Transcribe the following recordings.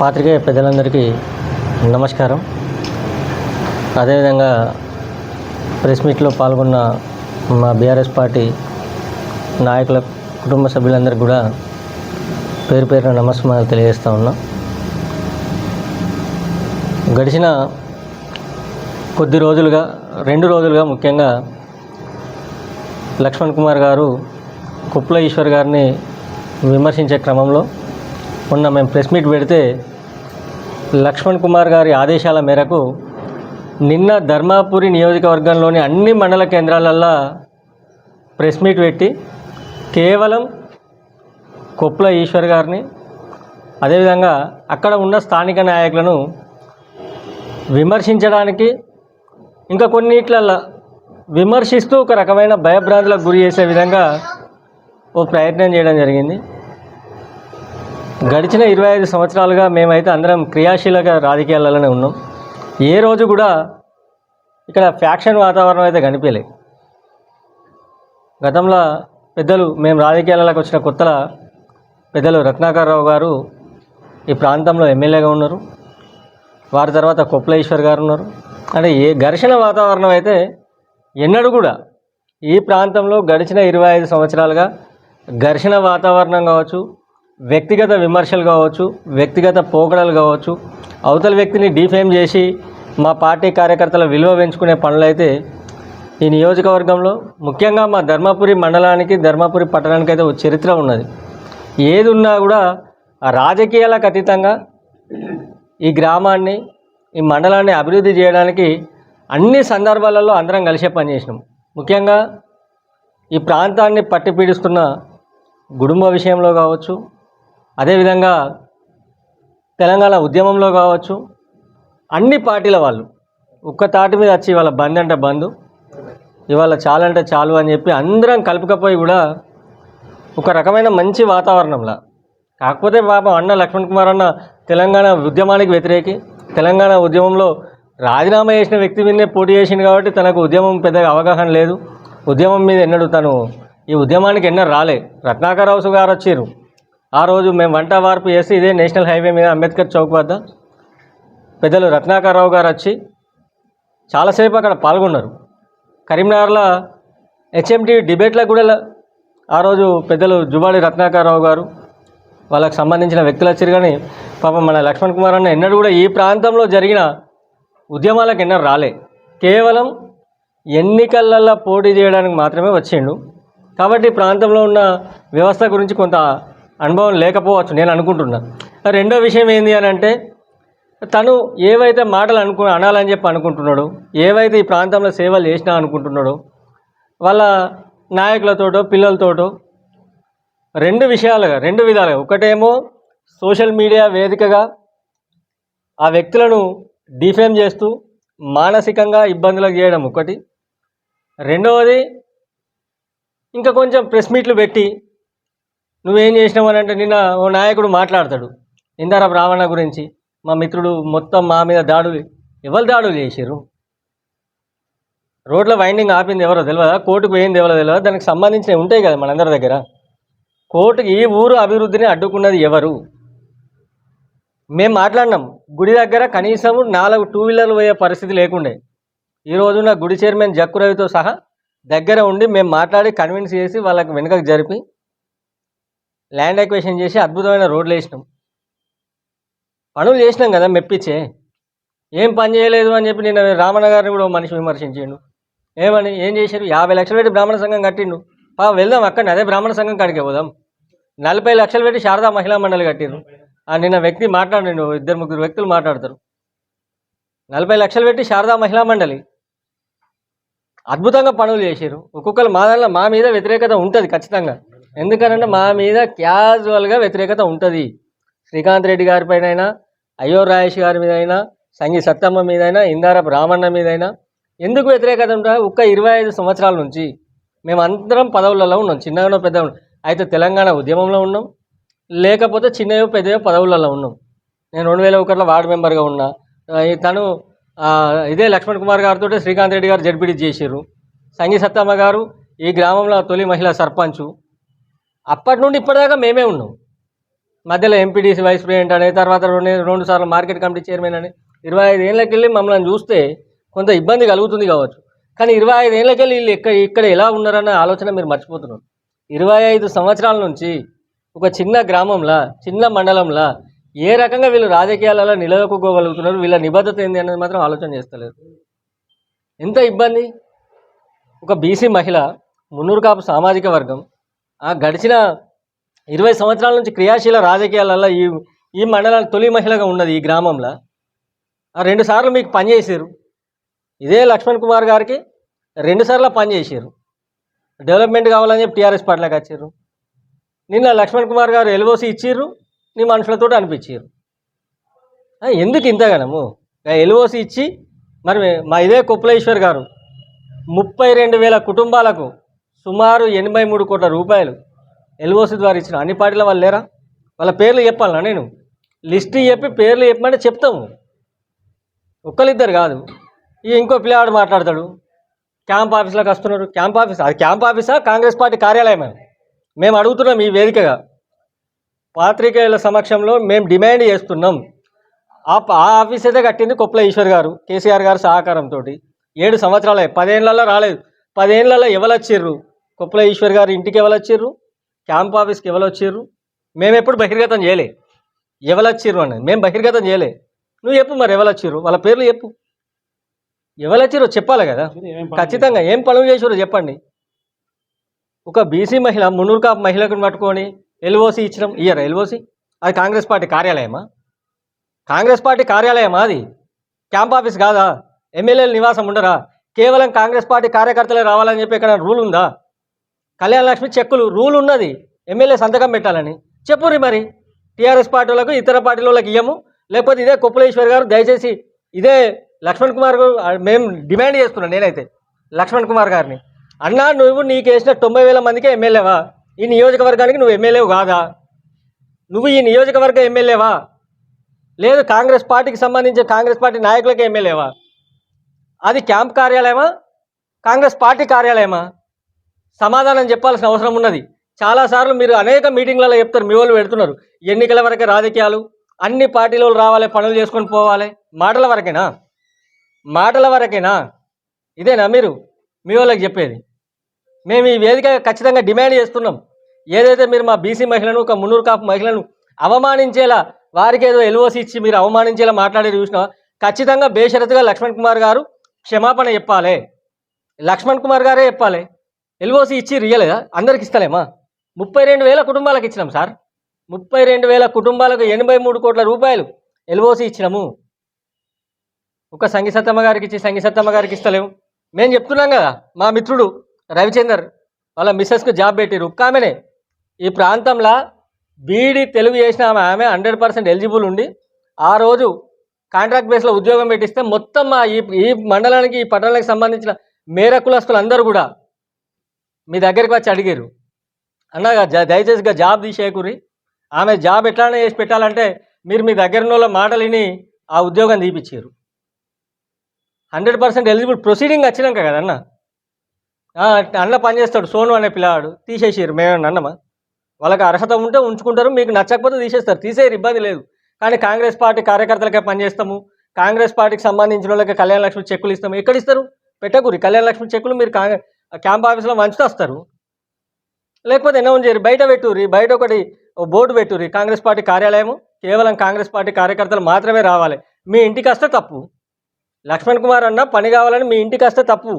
పాత్రికేయ పెద్దలందరికీ నమస్కారం. అదేవిధంగా ప్రెస్ మీట్లో పాల్గొన్న మా బీఆర్ఎస్ పార్టీ నాయకుల కుటుంబ సభ్యులందరికీ కూడా పేరు పేరున నమస్కారాలు తెలియజేస్తా ఉన్నా. గడిచిన కొద్ది రోజులుగా రెండు రోజులుగా ముఖ్యంగా లక్ష్మణ్ కుమార్ గారు కుప్ల ఈశ్వర్ గారిని విమర్శించే క్రమంలో మొన్న మేము ప్రెస్ మీట్ పెడితే లక్ష్మణ్ కుమార్ గారి ఆదేశాల మేరకు నిన్న ధర్మాపురి నియోజకవర్గంలోని అన్ని మండల కేంద్రాలల్లో ప్రెస్ మీట్ పెట్టి కేవలం కొప్పుల ఈశ్వర్ గారిని అదేవిధంగా అక్కడ ఉన్న స్థానిక నాయకులను విమర్శించడానికి ఇంకా కొన్నిట్లల్లో విమర్శిస్తూ ఒక రకమైన భయభ్రాంతులకు గురి చేసే విధంగా ఓ ప్రయత్నం చేయడం జరిగింది. గడిచిన ఇరవై ఐదు సంవత్సరాలుగా మేమైతే అందరం క్రియాశీలక రాజకీయాలలోనే ఉన్నాం. ఏ రోజు కూడా ఇక్కడ ఫ్యాక్షన్ వాతావరణం అయితే కనిపించలేదు గతంలో పెద్దలు మేము రాజకీయాలకు వచ్చిన కొత్తల పెద్దలు రత్నాకర్రావు గారు ఈ ప్రాంతంలో ఎమ్మెల్యేగా ఉన్నారు. వారి తర్వాత కొప్పలేశ్వర్ గారు ఉన్నారు. అంటే ఏ ఘర్షణ వాతావరణం అయితే ఎన్నడూ కూడా ఈ ప్రాంతంలో గడిచిన ఇరవై ఐదు సంవత్సరాలుగా ఘర్షణ వాతావరణం కావచ్చు వ్యక్తిగత విమర్శలు కావచ్చు వ్యక్తిగత పోకడలు కావచ్చు అవతల వ్యక్తిని డిఫేమ్ చేసి మా పార్టీ కార్యకర్తల విలువ పెంచుకునే పనులైతే ఈ నియోజకవర్గంలో ముఖ్యంగా మా ధర్మపురి మండలానికి ధర్మపురి పట్టణానికి అయితే ఒక చరిత్ర ఉన్నది. ఏది ఉన్నా కూడా రాజకీయాలకు అతీతంగా ఈ గ్రామాన్ని ఈ మండలాన్ని అభివృద్ధి చేయడానికి అన్ని సందర్భాలలో అందరం కలిసే పనిచేసినాం ముఖ్యంగా ఈ ప్రాంతాన్ని పట్టి పీడిస్తున్న కుటుంబ విషయంలో కావచ్చు అదేవిధంగా తెలంగాణ ఉద్యమంలో కావచ్చు అన్ని పార్టీల వాళ్ళు ఒక్క తాటి మీద వచ్చి ఇవాళ బంద్ అంటే బంద్ ఇవాళ చాలంటే చాలు అని చెప్పి అందరం కలుపుకపోయి కూడా ఒక రకమైన మంచి వాతావరణంలా. కాకపోతే పాపం అన్న లక్ష్మణ్ కుమార్ అన్న తెలంగాణ ఉద్యమానికి వ్యతిరేకి తెలంగాణ ఉద్యమంలో రాజీనామా చేసిన వ్యక్తి మీదనే పోటీ చేసింది కాబట్టి తనకు ఉద్యమం పెద్దగా అవగాహన లేదు. ఉద్యమం మీద ఎన్నడూ తను ఈ ఉద్యమానికి ఎన్నో రాలే. రత్నాకరరావు గారు వచ్చారు. ఆ రోజు మేము వంట వార్పు చేసి ఇదే నేషనల్ హైవే మీద అంబేద్కర్ చౌక్ వద్ద పెద్దలు రత్నాకరరావు గారు వచ్చి చాలాసేపు అక్కడ పాల్గొన్నారు. కరీంనగర్లో హెచ్ఎంటీ డిబేట్లకు కూడా ఆ రోజు పెద్దలు జుబాడి రత్నాకరరావు గారు వాళ్ళకి సంబంధించిన వ్యక్తులు వచ్చారు కానీ పాపం మన లక్ష్మణ్ కుమార్ అన్న ఎన్నడూ కూడా ఈ ప్రాంతంలో జరిగిన ఉద్యమాలకు ఎన్నడూ రాలే. కేవలం ఎన్నికలల్లో పోటీ చేయడానికి మాత్రమే వచ్చిండు. కాబట్టి ప్రాంతంలో ఉన్న వ్యవస్థ గురించి కొంత అనుభవం లేకపోవచ్చు నేను అనుకుంటున్నా. రెండో విషయం ఏంది అని అంటే తను ఏవైతే మాటలు అనుకు అనాలని చెప్పి అనుకుంటున్నాడు ఏవైతే ఈ ప్రాంతంలో సేవలు చేసినా అనుకుంటున్నాడో వాళ్ళ నాయకులతోటో పిల్లలతోటో రెండు విషయాలుగా రెండు విధాలుగా. ఒకటేమో సోషల్ మీడియా వేదికగా ఆ వ్యక్తులను డిఫేమ్ చేస్తూ మానసికంగా ఇబ్బందులకు చేయడం ఒకటి. రెండవది ఇంకా కొంచెం ప్రెస్ మీట్లు పెట్టి నువ్వేం చేసినావు అని అంటే నిన్న ఓ నాయకుడు మాట్లాడతాడు ఇందార రావణ గురించి. మా మిత్రుడు మొత్తం మా మీద దాడులు ఎవరు దాడులు చేసారు రోడ్ల వైండింగ్ ఆపింది ఎవరో తెలియదా కోర్టుకు పోయింది ఎవరో తెలియదా దానికి సంబంధించినవి ఉంటాయి కదా మనందరి దగ్గర. కోర్టుకి ఈ ఊరు అభివృద్ధిని అడ్డుకున్నది ఎవరు? మేము మాట్లాడినాం గుడి దగ్గర కనీసం నాలుగు టూ వీలర్లు పోయే పరిస్థితి లేకుండే. ఈ రోజున గుడి చైర్మన్ జక్కు రవితో సహా దగ్గర ఉండి మేము మాట్లాడి కన్విన్స్ చేసి వాళ్ళకి వెనుకకు జరిపి ల్యాండ్ ఎక్వేషన్ చేసి అద్భుతమైన రోడ్లు వేసినాం. పనులు చేసినాం కదా మెప్పించే. ఏం పని చేయలేదు అని చెప్పి నేను రామన్న గారిని కూడా మనిషి విమర్శించిండు. ఏమని ఏం చేశారు? యాభై లక్షలు పెట్టి బ్రాహ్మణ సంఘం కట్టిండు. పా వెళ్దాం అక్కడ అదే బ్రాహ్మణ సంఘం కాడికి పోదాం. నలభై లక్షలు పెట్టి శారదా మహిళా మండలి కట్టిరు ఆ నిన్న వ్యక్తి మాట్లాడండి ఇద్దరు ముగ్గురు వ్యక్తులు మాట్లాడతారు. నలభై లక్షలు పెట్టి శారదా మహిళా మండలి. అద్భుతంగా పనులు చేశారు ఒక్కొక్కరు మా మా మీద వ్యతిరేకత ఉంటుంది ఖచ్చితంగా. ఎందుకనంటే మా మీద క్యాజువల్గా వ్యతిరేకత ఉంటుంది. శ్రీకాంత్ రెడ్డి గారి పైన అయినా అయ్యో రాయేష్ గారి మీద అయినా సంగీ సత్తమ్మ మీదైనా బ్రాహ్మణ మీద మీదైనా ఎందుకు వ్యతిరేకత ఉంటా ఒక్క ఇరవై ఐదు సంవత్సరాల నుంచి మేము అందరం పదవులలో ఉన్నాం. చిన్నగానో పెద్ద అయితే తెలంగాణ ఉద్యమంలో ఉన్నాం. లేకపోతే చిన్నయో పెద్దయో పదవులలో ఉన్నాం. నేను రెండు వేల ఒకటిలో వార్డు మెంబర్గా ఉన్నా. తను ఇదే లక్ష్మణ్ కుమార్ గారితో శ్రీకాంత్ రెడ్డి గారు జడ్పీటీ చేశారు సంగీ సత్తమ్మ గారు ఈ గ్రామంలో తొలి మహిళా సర్పంచు. అప్పటి నుండి ఇప్పటిదాకా మేమే ఉన్నాం. మధ్యలో ఎంపీడీసీ వైస్ ప్రెసిడెంట్ అని తర్వాత రెండు రెండు సార్లు మార్కెట్ కమిటీ చైర్మన్ అని ఇరవై ఐదు ఏళ్ళకి వెళ్ళి మమ్మల్ని చూస్తే కొంత ఇబ్బంది కలుగుతుంది కావచ్చు. కానీ ఇరవై ఐదు ఏళ్ళకి వెళ్ళి వీళ్ళు ఇక్కడ ఇక్కడ ఎలా ఉన్నారన్న ఆలోచన మీరు మర్చిపోతున్నారు. ఇరవై ఐదు సంవత్సరాల నుంచి ఒక చిన్న గ్రామంలో చిన్న మండలంలో ఏ రకంగా వీళ్ళు రాజకీయాలలో నిలదొక్కుకోగలుగుతున్నారు వీళ్ళ నిబద్ధత ఏంది అనేది మాత్రం ఆలోచన చేస్తలేదు. ఎంత ఇబ్బంది? ఒక బీసీ మహిళ మున్నూరు కాపు సామాజిక వర్గం గడిచిన ఇరవై సంవత్సరాల నుంచి క్రియాశీల రాజకీయాలలో ఈ ఈ మండలానికి తొలి మహిళగా ఉన్నది ఈ గ్రామంలో. ఆ రెండు సార్లు మీకు పనిచేసారు ఇదే లక్ష్మణ్ కుమార్ గారికి రెండు సార్లు పనిచేసారు డెవలప్మెంట్ కావాలని చెప్పి టీఆర్ఎస్ పార్టీలోకి వచ్చారు నిన్న లక్ష్మణ్ కుమార్ గారు ఎల్ఓసి ఇచ్చిర్రు నీ మనుషులతో అనిపించారు ఎందుకు ఇంతగానము? ఎల్ఓసి ఇచ్చి మరి మా ఇదే కుప్పలేశ్వర్ గారు ముప్పై రెండు వేల కుటుంబాలకు సుమారు ఎనభై మూడు కోట్ల రూపాయలు ఎల్ఓసి ద్వారా ఇచ్చిన అన్ని పార్టీల వాళ్ళు లేరా? వాళ్ళ పేర్లు చెప్పాలనా నేను? లిస్ట్ చెప్పి పేర్లు చెప్పమంటే చెప్తాము. ఒక్కరిద్దరు కాదు. ఈ ఇంకో పిల్లవాడు మాట్లాడతాడు. క్యాంప్ ఆఫీస్లోకి వస్తున్నారు క్యాంప్ ఆఫీస్ అది క్యాంప్ ఆఫీసా? కాంగ్రెస్ పార్టీ కార్యాలయమే మేము అడుగుతున్నాం ఈ వేదికగా. పాత్రికేయుల సమక్షంలో మేము డిమాండ్ చేస్తున్నాం. ఆ ఆ ఆఫీస్ అయితే కట్టింది కొప్పుల ఈశ్వర్ గారు కేసీఆర్ గారు సహకారంతో ఏడు సంవత్సరాలే పదేళ్ళలో రాలేదు. పదేళ్ళలో ఎవరొచ్చిర్రు కొప్పుల ఈశ్వర్ గారు ఇంటికి ఎవరొచ్చిర్రు క్యాంప్ ఆఫీస్కి ఎవరొచ్చిర్రు మేము ఎప్పుడు బహిర్గతం చేయలే. ఎవరొచ్చిర్రు అని మేము బహిర్గతం చేయలే. నువ్వు చెప్పు మరి ఎవరొచ్చిర్రు వాళ్ళ పేర్లు చెప్పు. ఎవరొచ్చిర్రు చెప్పాలి కదా. ఖచ్చితంగా ఏం పనులు చేసారో చెప్పండి. ఒక బీసీ మహిళ మున్నూరు కాపు మహిళకు పట్టుకొని ఎల్ఓసి ఇచ్చినాం. ఇయ్యరా ఎల్ఓసి? అది కాంగ్రెస్ పార్టీ కార్యాలయమా? కాంగ్రెస్ పార్టీ కార్యాలయమా అది? క్యాంప్ ఆఫీస్ కాదా? ఎమ్మెల్యేల నివాసం ఉండరా? కేవలం కాంగ్రెస్ పార్టీ కార్యకర్తలే రావాలని చెప్పి ఇక్కడ రూల్ ఉందా? కళ్యాణ లక్ష్మి చెక్కులు రూల్ ఉన్నది. ఎమ్మెల్యే సంతకం పెట్టాలని. చెప్పుర్రి మరి. టీఆర్ఎస్ పార్టీలకు ఇతర పార్టీల వాళ్ళకి ఇయ్యము. లేకపోతే ఇదే కుప్పలేశ్వర్ గారు దయచేసి ఇదే లక్ష్మణ్ కుమార్ గారు మేము డిమాండ్ చేస్తున్నాను నేనైతే. లక్ష్మణ్ కుమార్ గారిని. అన్నా నువ్వు నీకు వేసిన తొంభై వేల మందికే ఎమ్మెల్యేవా? ఈ నియోజకవర్గానికి నువ్వు ఎమ్మెల్యేవు కాదా? నువ్వు ఈ నియోజకవర్గ ఎమ్మెల్యేవా? లేదు కాంగ్రెస్ పార్టీకి సంబంధించిన కాంగ్రెస్ పార్టీ నాయకులకే ఎమ్మెల్యేవా? అది క్యాంప్ కార్యాలయమా? కాంగ్రెస్ పార్టీ కార్యాలయమా? సమాధానం చెప్పాల్సిన అవసరం ఉన్నది. చాలాసార్లు మీరు అనేక మీటింగ్లలో చెప్తారు మీ వాళ్ళు పెడుతున్నారు. ఎన్నికల వరకే రాజకీయాలు అన్ని పార్టీల వాళ్ళు రావాలి పనులు చేసుకొని పోవాలి. మాటల వరకేనా? మాటల వరకేనా? ఇదేనా మీరు? మీ వాళ్ళకి చెప్పేది. మేము ఈ వేదిక ఖచ్చితంగా డిమాండ్ చేస్తున్నాం. ఏదైతే మీరు మా బీసీ మహిళను ఒక మున్నూరు కాపు మహిళను అవమానించేలా వారికి ఏదో ఎల్ఓసి ఇచ్చి మీరు అవమానించేలా మాట్లాడి చూసినా ఖచ్చితంగా బేషరతుగా లక్ష్మణ్ కుమార్ గారు క్షమాపణ చెప్పాలి. లక్ష్మణ్ కుమార్ గారే చెప్పాలి. ఎల్ఓసి ఇచ్చి రియలేదా అందరికి ఇస్తలేమా? ముప్పై రెండు వేల కుటుంబాలకు ఇచ్చినాం సార్. ముప్పై రెండు వేల కుటుంబాలకు ఎనభై మూడు కోట్ల రూపాయలు ఎల్ఓసి ఇచ్చినాము. ఒక సంగి సత్తమ్మ గారికి ఇచ్చి సంగి సత్తమ్మ గారికి ఇస్తలేము. మేము చెప్తున్నాం కదా మా మిత్రుడు రవిచందర్ వాళ్ళ మిస్సెస్కు జాబ్ పెట్టిరు కామెనే ఆమెనే ఈ ప్రాంతంలో బీడీ తెలుగు చేసిన ఆమె ఆమె హండ్రెడ్ పర్సెంట్ ఎలిజిబుల్ ఉండి ఆ రోజు కాంట్రాక్ట్ బేస్లో ఉద్యోగం పెట్టిస్తే మొత్తం మా ఈ ఈ మండలానికి ఈ పట్టణాలకు సంబంధించిన మేర కులస్తులు అందరూ కూడా మీ దగ్గరికి వచ్చి అడిగారు అన్నగా దయచేసిగా దయచేసి జాబ్ తీసేయకూరి ఆమె జాబ్ ఎట్లానే చేసి పెట్టాలంటే మీరు మీ దగ్గర ఉన్న వాళ్ళ మాటలు విని ఆ ఉద్యోగం తీపిచ్చారు హండ్రెడ్ పర్సెంట్ ఎలిజిబుల్ ప్రొసీడింగ్ వచ్చినాక కదా అన్న. అన్న పనిచేస్తాడు సోను అనే పిల్లవాడు తీసేసారు మేము అన్నమా? వాళ్ళకి అర్హత ఉంటే ఉంచుకుంటారు మీకు నచ్చకపోతే తీసేస్తారు తీసేయరు ఇబ్బంది లేదు. కానీ కాంగ్రెస్ పార్టీ కార్యకర్తలకే పనిచేస్తాము కాంగ్రెస్ పార్టీకి సంబంధించిన వాళ్ళకి కళ్యాణ లక్ష్మి చెక్కులు ఇస్తాము ఎక్కడ ఇస్తారు? పెట్టకూరి కళ్యాణ లక్ష్మి చెక్కులు మీరు కాంగ్రెస్ క్యాంప్ ఆఫీస్లో వంచుతస్తారు వస్తారు. లేకపోతే అనౌన్స్ చేయరు. బయట పెట్టుర్రి బయట ఒకటి బోర్డు పెట్టుర్రి. కాంగ్రెస్ పార్టీ కార్యాలయము కేవలం కాంగ్రెస్ పార్టీ కార్యకర్తలు మాత్రమే రావాలి. మీ ఇంటికి వస్తే తప్పు. లక్ష్మణ్ కుమార్ అన్న పని కావాలని మీ ఇంటికి వస్తే తప్పు.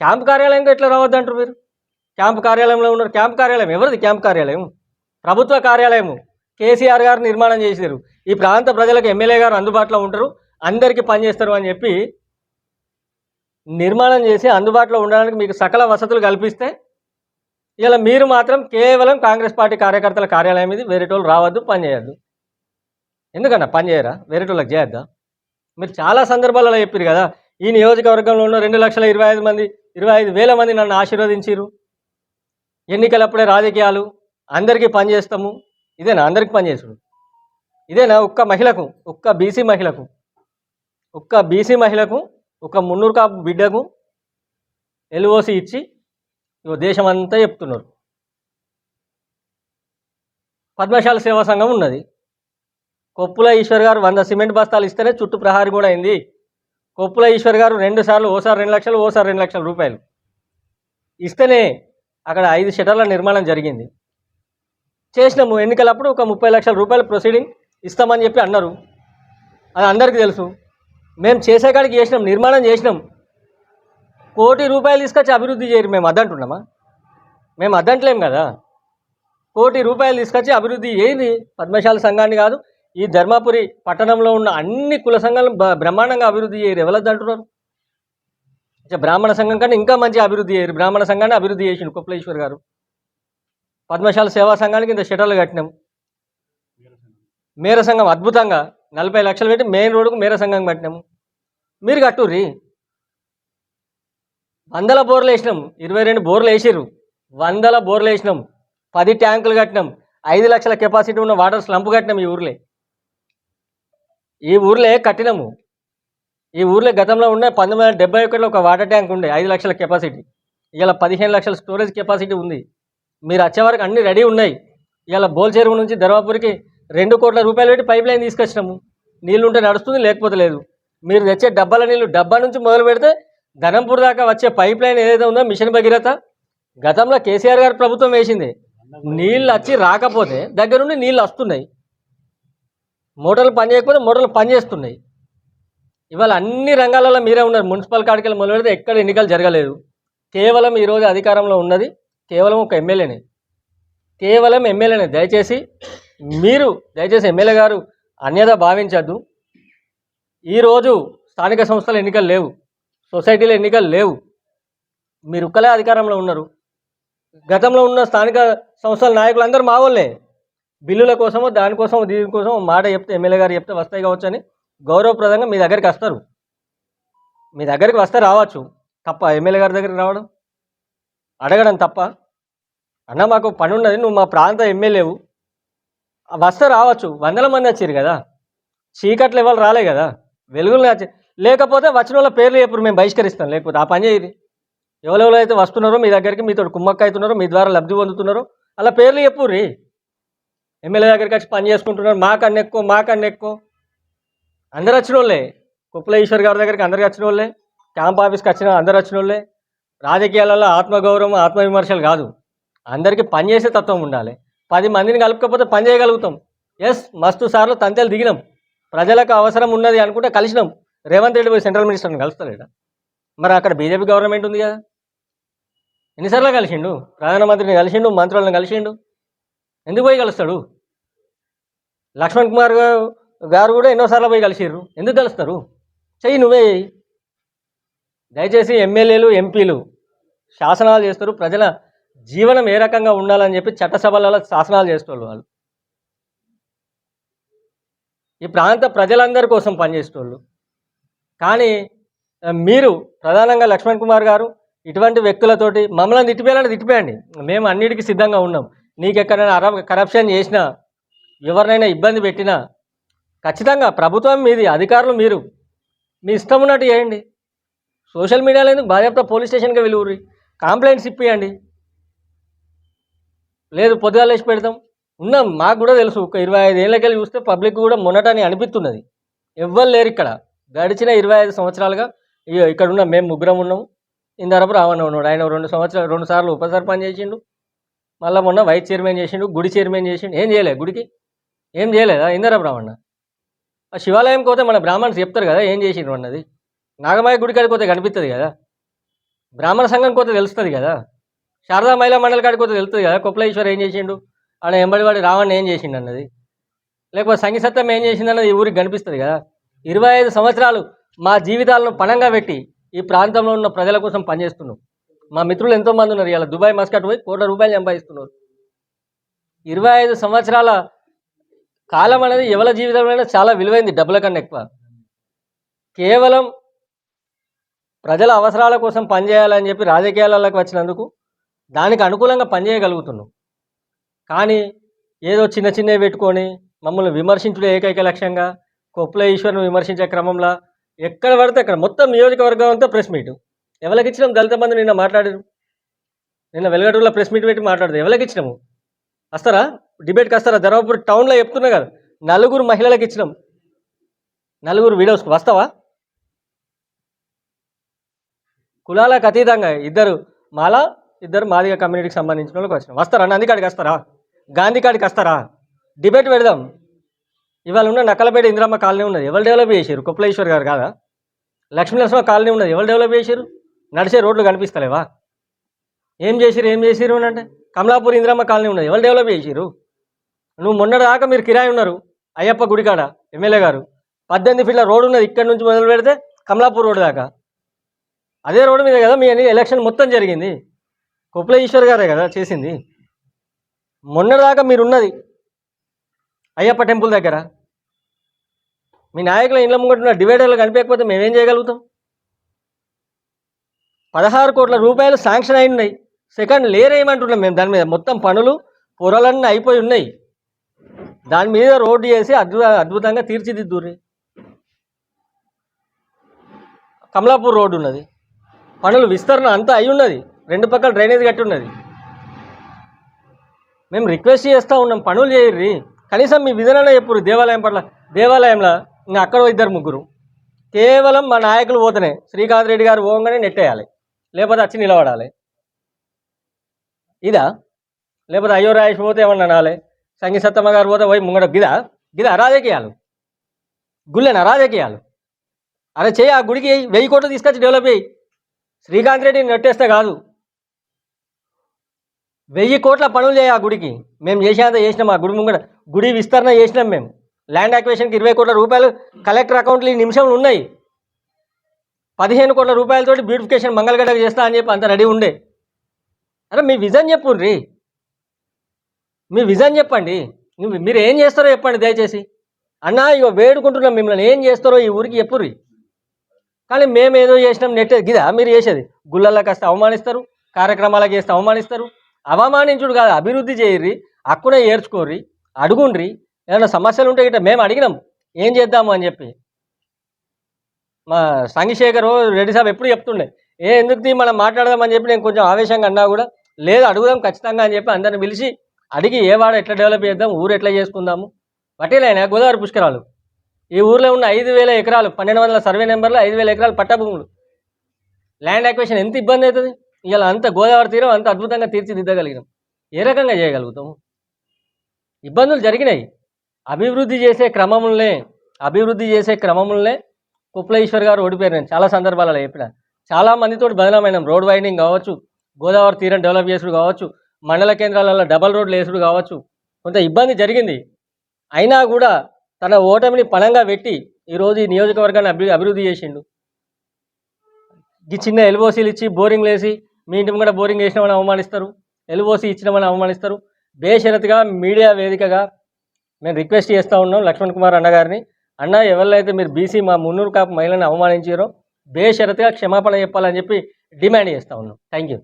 క్యాంప్ కార్యాలయంకి ఎట్లా రావద్దంటారు మీరు? క్యాంప్ కార్యాలయంలో ఉన్నారు క్యాంప్ కార్యాలయం ఎవరిది? క్యాంప్ కార్యాలయం? ప్రభుత్వ కార్యాలయము. కేసీఆర్ గారు నిర్మాణం చేశారు ఈ ప్రాంత ప్రజలకు ఎమ్మెల్యే గారు అందుబాటులో ఉంటారు. అందరికీ పనిచేస్తారు అని చెప్పి నిర్మాణం చేసి అందుబాటులో ఉండడానికి మీకు సకల వసతులు కల్పిస్తే ఇలా మీరు మాత్రం కేవలం కాంగ్రెస్ పార్టీ కార్యకర్తల కార్యాలయం ఇది వేరేటోళ్ళు రావద్దు పనిచేయద్దు ఎందుకన్నా పనిచేయరా వేరేటోళ్ళకి చేయొద్దా? మీరు చాలా సందర్భాలలో చెప్పారు కదా ఈ నియోజకవర్గంలో ఉన్న రెండు లక్షల ఇరవై ఐదు మంది ఇరవై ఐదు వేల మంది నన్ను ఆశీర్వదించారు ఎన్నికలప్పుడే రాజకీయాలు అందరికీ పని చేస్తాము. ఇదేనా? అందరికీ పనిచేసుడు ఇదేనా? ఒక్క మహిళకు ఒక్క బీసీ మహిళకు ఒక్క బీసీ మహిళకు ఒక మున్నూరు కాపు బిడ్డకు ఎల్ఓసి ఇచ్చి దేశం అంతా చెప్తున్నారు. పద్మశాల సేవా సంఘం ఉన్నది. కొప్పుల ఈశ్వర్ గారు వంద సిమెంట్ బస్తాలు ఇస్తేనే చుట్టూ ప్రహారీ కూడా అయింది. కొప్పుల ఈశ్వర్ గారు రెండు సార్లు ఓసారి రెండు లక్షలు ఓసారి రెండు లక్షల రూపాయలు. ఇస్తేనే అక్కడ ఐదు షటర్ల నిర్మాణం జరిగింది. చేసినాము. ఎన్నికలప్పుడు ఒక ముప్పై లక్షల రూపాయలు ప్రొసీడింగ్ ఇస్తామని చెప్పి అన్నారు. అది అందరికీ తెలుసు. మేము చేసే కాడికి చేసినాం నిర్మాణం చేసినాం. కోటి రూపాయలు తీసుకొచ్చి అభివృద్ధి చేయరు మేము అద్దంటున్నామా? మేము అద్దంటలేం కదా? కోటి రూపాయలు తీసుకొచ్చి అభివృద్ధి ఏది పద్మశాల సంఘాన్ని కాదు ఈ ధర్మాపురి పట్టణంలో ఉన్న అన్ని కుల సంఘాలను బ్రహ్మాండంగా అభివృద్ధి చేయరు. ఎవరద్దు అంటున్నారు? బ్రాహ్మణ సంఘం కన్నా ఇంకా మంచి అభివృద్ధి చేయరు. బ్రాహ్మణ సంఘాన్ని అభివృద్ధి చేసిండు కుప్లేశ్వర్ గారు. పద్మశాల సేవా సంఘానికి ఇంత షటర్లు కట్టినాం. మేర సంఘం అద్భుతంగా నలభై లక్షలు పెట్టి మెయిన్ రోడ్డుకు మేర సంఘం కట్టినాము. మీరు కట్టుర్రి. వందల బోర్లు వేసినాం. ఇరవై రెండు బోర్లు వేసిర్రు. వందల బోర్లు వేసినాం. పది ట్యాంకులు కట్టినాం. ఐదు లక్షల కెపాసిటీ ఉన్న వాటర్ స్లంప్ కట్టినాం ఈ ఊర్లే. ఈ ఊర్లే కట్టినాము. ఈ ఊర్లో గతంలో ఉన్న పంతొమ్మిది వందల డెబ్బై ఒకటిలో ఒక వాటర్ ట్యాంక్ ఉండే ఐదు లక్షల కెపాసిటీ. ఇలా పదిహేను లక్షల స్టోరేజ్ కెపాసిటీ ఉంది. మీరు వచ్చే వరకు అన్నీ రెడీ ఉన్నాయి. ఇలా బోల్చేరు నుంచి ధర్మాపూర్కి రెండు కోట్ల రూపాయలు పెట్టి పైప్ లైన్ తీసుకొచ్చినాము. నీళ్ళు ఉంటే నడుస్తుంది లేకపోతే లేదు. మీరు తెచ్చే డబ్బాల నీళ్ళు డబ్బా నుంచి మొదలు పెడితే ధనంపూర్ దాకా వచ్చే పైప్ లైన్ ఏదైతే ఉందో మిషన్ భగీరథ గతంలో కేసీఆర్ గారు ప్రభుత్వం వేసింది. నీళ్ళు వచ్చి రాకపోతే దగ్గరుండి నీళ్ళు వస్తున్నాయి. మోటార్లు పని చేయకపోతే మోటార్లు పనిచేస్తున్నాయి ఇవాళ అన్ని రంగాలలో మీరే ఉన్నారు. మున్సిపల్ కాడికి మొదలు పెడితే ఎక్కడ ఎన్నికలు జరగలేదు. కేవలం ఈరోజు అధికారంలో ఉన్నది కేవలం ఒక ఎమ్మెల్యేనే. కేవలం ఎమ్మెల్యేనే. దయచేసి మీరు దయచేసి ఎమ్మెల్యే గారు అన్యదా భావించద్దు. ఈరోజు స్థానిక సంస్థల ఎన్నికలు లేవు. సొసైటీలో ఎన్నికలు లేవు. మీరు ఒక్కలే అధికారంలో ఉన్నారు. గతంలో ఉన్న స్థానిక సంస్థల నాయకులు అందరూ మా వాళ్ళే. బిల్లుల కోసమో దానికోసమో దీనికోసం మాట చెప్తే ఎమ్మెల్యే గారు చెప్తే వస్తాయి కావచ్చు అని గౌరవప్రదంగా మీ దగ్గరికి వస్తారు. మీ దగ్గరికి వస్తే రావచ్చు. తప్ప ఎమ్మెల్యే గారి దగ్గరికి రావడం అడగడం తప్ప. అన్న మాకు పని ఉన్నది. నువ్వు మా ప్రాంత ఎమ్మెల్యేవు. వస్తే రావచ్చు. వందల మంది వచ్చారు కదా. చీకట్లు ఇవాళ రాలే కదా. వెలుగులు వచ్చి లేకపోతే వచ్చిన వాళ్ళ పేర్లు ఎప్పుడు మేము బహిష్కరిస్తాం. లేకపోతే ఆ పని చేయదు. ఎవరెవరు అయితే వస్తున్నారో మీ దగ్గరికి మీతో కుమ్మక్క అవుతున్నారో మీ ద్వారా లబ్ధి పొందుతున్నారో అలా పేర్లు చెప్పుర్రి ఎమ్మెల్యే దగ్గరికి వచ్చి పని చేసుకుంటున్నారు. మాకన్నా ఎక్కువ మాకన్నా ఎక్కువ. అందరు వచ్చిన వాళ్ళే. కుప్పల ఈశ్వర్ గారి దగ్గరికి అందరికి వచ్చిన వాళ్ళే. క్యాంప్ ఆఫీస్కి వచ్చిన అందరు వచ్చిన వాళ్ళే. రాజకీయాలలో ఆత్మగౌరవం ఆత్మవిమర్శలు కాదు. అందరికీ పనిచేసే తత్వం ఉండాలి. పది మందిని కలుపుకపోతే పని చేయగలుగుతాం. ఎస్ మస్తు సార్లు తంతెలు దిగినాం. ప్రజలకు అవసరం ఉన్నది అనుకుంటే కలిసినాం. రేవంత్ రెడ్డి పోయి సెంట్రల్ మినిస్టర్ని కలుస్తాడు మరి అక్కడ బీజేపీ గవర్నమెంట్ ఉంది కదా. ఎన్నిసార్లు కలిసిండు? ప్రధానమంత్రిని కలిసిండు మంత్రులను కలిసిండు. ఎందుకు పోయి కలుస్తాడు? లక్ష్మణ్ కుమార్ గారు కూడా ఎన్నోసార్లు పోయి కలిసిర్రు. ఎందుకు కలుస్తారు? చెయ్యి నువ్వే దయచేసి ఎమ్మెల్యేలు ఎంపీలు శాసనాలు చేస్తారు. ప్రజల జీవనం ఏ రకంగా ఉండాలని చెప్పి చట్టసభలలో శాసనాలు చేస్తారు వాళ్ళు. ఈ ప్రాంత ప్రజలందరి కోసం పనిచేసేటోళ్ళు. కానీ మీరు ప్రధానంగా లక్ష్మణ్ కుమార్ గారు ఇటువంటి వ్యక్తులతోటి మమ్మల్ని తిట్టిపోయాలని తిట్టిపోయండి. మేము అన్నిటికీ సిద్ధంగా ఉన్నాం. నీకు ఎక్కడైనా అర కరప్షన్ చేసినా ఎవరినైనా ఇబ్బంది పెట్టినా ఖచ్చితంగా ప్రభుత్వం మీది అధికారులు మీరు. మీ ఇష్టం ఉన్నట్టు చేయండి. సోషల్ మీడియాలో ఎందుకు బాధ్యత పోలీస్ స్టేషన్కి వెళ్ళి కంప్లైంట్స్ ఇప్పియండి. లేదు పొద్దుగా లేచి పెడతాం. ఉన్నాం మాకు కూడా తెలుసు ఒక ఇరవై ఐదు ఏళ్ళకెళ్ళి చూస్తే పబ్లిక్ కూడా మొన్నటని అనిపిస్తున్నది. ఎవ్వరు లేరు ఇక్కడ. గడిచిన ఇరవై ఐదు సంవత్సరాలుగా ఇగో ఇక్కడ ఉన్న మేము ముగ్గురం ఉన్నాము. ఇందరపు రావణ ఉన్నాడు. ఆయన రెండు సంవత్సరాలు రెండు సార్లు ఉప సర్పంచ్ చేసిండు. మళ్ళీ మొన్న వైస్ చైర్మన్ చేసిండు గుడి చైర్మన్ చేసిండు. ఏం చేయలేదు గుడికి? ఏం చేయలేదా? ఇందరపు రావణ ఆ శివాలయం పోతే మన బ్రాహ్మణ్స్ చెప్తారు కదా ఏం చేసిండ్రు అన్నది. నాగమాయ గుడి కాడికి పోతే కనిపిస్తుంది కదా. బ్రాహ్మణ సంఘం పోతే తెలుస్తుంది కదా. శారదా మహిళా మండలి కాడికి పోతే తెలుస్తుంది కదా కొప్పలేశ్వర్ ఏం చేసిండు? ఆడ ఎంబడివాడి రావణ్ ఏం చేసిండు అన్నది. లేకపోతే సంగీసత్వం ఏం చేసింది అన్నది ఈ ఊరికి కనిపిస్తుంది కదా. ఇరవై ఐదు సంవత్సరాలు మా జీవితాలను పణంగా పెట్టి ఈ ప్రాంతంలో ఉన్న ప్రజల కోసం పనిచేస్తున్నాం. మా మిత్రులు ఎంతోమంది ఉన్నారు ఇలా దుబాయ్ మస్కట్ పోయి కోట్ల రూపాయలు సంపాదిస్తున్నారు. ఇరవై ఐదు సంవత్సరాల కాలం అనేది ఎవరి జీవితంలో చాలా విలువైంది డబ్బుల కన్నా ఎక్కువ. కేవలం ప్రజల అవసరాల కోసం పనిచేయాలని చెప్పి రాజకీయాలలోకి వచ్చినందుకు దానికి అనుకూలంగా పనిచేయగలుగుతున్నాం కానీ ఏదో చిన్న చిన్నవి పెట్టుకొని మమ్మల్ని విమర్శించుడే ఏకైక లక్ష్యంగా కొప్పుల ఈశ్వర్ని విమర్శించే క్రమంలో ఎక్కడ పడితే అక్కడ మొత్తం నియోజకవర్గం అంతా ప్రెస్ మీట్. ఎవరికి ఇచ్చినాం దళిత మంది నిన్న మాట్లాడారు? నిన్న వెలగటూరులో ప్రెస్ మీట్ పెట్టి మాట్లాడదు. ఎవరికి ఇచ్చినాము వస్తారా? డిబేట్కి వస్తారా ధర్మపురి టౌన్లో చెప్తున్నా కదా నలుగురు మహిళలకు ఇచ్చినాం. నలుగురు వీడియోస్కి వస్తావా? కులాలకు అతీతంగా ఇద్దరు. మాల? ఇద్దరు మాదిగ కమ్యూనిటీకి సంబంధించిన వాళ్ళకి వచ్చినాం. వస్తారా? నంది కాడికి వస్తారా? గాంధీ కాడికి వస్తారా? డిబేట్ పెడదాం. ఇవాళ ఉన్న నక్కలపేట ఇందిరమ్మ కాలనీ ఉన్నది. ఎవరు డెవలప్ చేశారు కుప్పలేశ్వర్ గారు కాదా? లక్ష్మీనరసింహ కాలనీ ఉన్నది. ఎవరు డెవలప్ చేశారు నడిచే రోడ్లు కనిపిస్తలేవా? ఏం చేసిరు ఏం చేసిరు అని అంటే కమలాపూర్ ఇందిరమ్మ కాలనీ ఉన్నది. ఎవరు డెవలప్ చేసిరు నువ్వు మొన్నటిదాకా మీరు కిరాయి ఉన్నారు అయ్యప్ప గుడికాడ ఎమ్మెల్యే గారు. పద్దెనిమిది ఫీట్ల రోడ్డు ఉన్నది ఇక్కడ నుంచి మొదలు పెడితే కమలాపూర్ రోడ్డు దాకా. అదే రోడ్డు మీద కదా మీ ఎలక్షన్ మొత్తం జరిగింది. కుప్పల ఈశ్వర్ గారే కదా చేసింది. మొన్నటిదాకా మీరు ఉన్నది అయ్యప్ప టెంపుల్ దగ్గర. మీ నాయకుల ఇండ్ల ముంగట్టున్న డివైడర్లు కనిపించకపోతే మేమేం చేయగలుగుతాం? పదహారు కోట్ల రూపాయలు శాంక్షన్ అయి ఉన్నాయి సెకండ్ లేర్ వేయమంటున్నాం మేము. దాని మీద మొత్తం పనులు పొరలన్నీ అయిపోయి ఉన్నాయి. దాని మీద రోడ్డు చేసి అద్భుత అద్భుతంగా తీర్చిదిద్దుర్రి. కమలాపూర్ రోడ్డు ఉన్నది పనులు విస్తరణ అంతా అయి ఉన్నది రెండు పక్కల డ్రైనేజ్ కట్టి ఉన్నది. మేము రిక్వెస్ట్ చేస్తూ ఉన్నాం పనులు చేయర్రి. కనీసం మీ విధానంలో చెప్పురు దేవాలయం పట్ల. దేవాలయంలో ఇంకా అక్కడ ఇద్దరు ముగ్గురు. కేవలం మా నాయకులు పోతేనే శ్రీకాంత్ రెడ్డి గారు పోగానే నెట్టేయాలి లేకపోతే వచ్చి నిలబడాలి. ఇదా? లేకపోతే అయ్యో రాయేష్ పోతే ఏమన్నా అనాలి? సంగీసత్తమ్మ గారు పోతే పోయి ముంగడ గిదా? గిదా అరాజకీయాలు? గుళ్ళేనా అరాజకీయాలు? అరే చేయి ఆ గుడికి వెయ్యి కోట్లు తీసుకొచ్చి డెవలప్ అయ్యి శ్రీకాంత్ రెడ్డిని నెట్టేస్తే కాదు. వెయ్యి కోట్ల పనులు చేయ ఆ గుడికి. మేము చేసేంత చేసినాం ఆ గుడి ముంగడ గుడి విస్తరణ చేసినాం మేము ల్యాండ్ యాక్వేషన్కి ఇరవై కోట్ల రూపాయలు కలెక్టర్ అకౌంట్లు ఈ నిమిషంలో ఉన్నాయి. పదిహేను కోట్ల రూపాయలతోటి బ్యూటిఫికేషన్ మంగళగడ్డకు చేస్తా అని చెప్పి అంత రెడీ ఉండే. అరే మీ విజన్ చెప్పుర్రి. మీ విజన్ చెప్పండి. మీరు ఏం చేస్తారో చెప్పండి దయచేసి. అన్నా ఇక వేడుకుంటున్నాం మిమ్మల్ని. ఏం చేస్తారో ఈ ఊరికి చెప్పుర్రి. కానీ మేము ఏదో చేసినాం నెట్. గిదా మీరు చేసేది. గుళ్ళల్లోకి కాస్త అవమానిస్తారు కార్యక్రమాలకు చేస్తే అవమానిస్తారు అవమానించుడు కాదు అభివృద్ధి చేయర్రి అక్కునే ఏర్చుకోర్రి అడుగుండ్రి ఏమైనా సమస్యలు ఉంటే గిట్ట మేము అడిగినాం ఏం చేద్దాము అని చెప్పి. మా సంగిశేఖర్ రెడ్డి సాబ్ ఎప్పుడు చెప్తుండే ఏ ఎందుకు మనం మాట్లాడదామని చెప్పి నేను కొంచెం ఆవేశంగా అన్నా కూడా లేదు అడుగుదాం ఖచ్చితంగా అని చెప్పి అందరిని పిలిచి అడిగి ఏ వాడ ఎట్లా డెవలప్ చేద్దాం ఊరు ఎట్లా చేసుకుందాము పట్టేలైనా గోదావరి పుష్కరాలు. ఈ ఊర్లో ఉన్న ఐదు వేల ఎకరాలు పన్నెండు వందల సర్వే నెంబర్లో ఐదు వేల ఎకరాలు పట్టభూములు. ల్యాండ్ అక్వేషన్ ఎంత ఇబ్బంది అవుతుంది? ఇలా అంత గోదావరి తీరం అంత అద్భుతంగా తీర్చిదిద్దగలిగినాం. ఏ రకంగా చేయగలుగుతాము ఇబ్బందులు జరిగినాయి. అభివృద్ధి చేసే క్రమంలోనే అభివృద్ధి చేసే క్రమంలోనే కుప్లేశ్వర్ గారు ఓడిపోయారు. నేను చాలా సందర్భాలలో చెప్పిన. చాలా మందితో బదనామైనాం రోడ్ వైండింగ్ కావచ్చు గోదావరి తీరం డెవలప్ చేసుడు కావచ్చు మండల కేంద్రాలలో డబల్ రోడ్లు వేసుడు కావచ్చు. కొంత ఇబ్బంది జరిగింది. అయినా కూడా తన ఓటమిని పణంగా పెట్టి ఈరోజు ఈ నియోజకవర్గాన్ని అభి అభివృద్ధి చేసిండు. ఈ చిన్న ఎల్బోసీలు ఇచ్చి బోరింగ్లు వేసి మీ ఇంటి కూడా బోరింగ్ వేసినామని అవమానిస్తారు ఎల్ఓసి ఇచ్చినామని అవమానిస్తారు. బేషరతుగా మీడియా వేదికగా మేము రిక్వెస్ట్ చేస్తూ ఉన్నాం లక్ష్మణ్ కుమార్ అన్నగారిని అన్న ఎవరైతే మీరు బీసీ మా మున్నూరు కాపు మహిళని అవమానించారో బేషరతుగా క్షమాపణ చెప్పాలని చెప్పి డిమాండ్ చేస్తూ ఉన్నాం. Thank you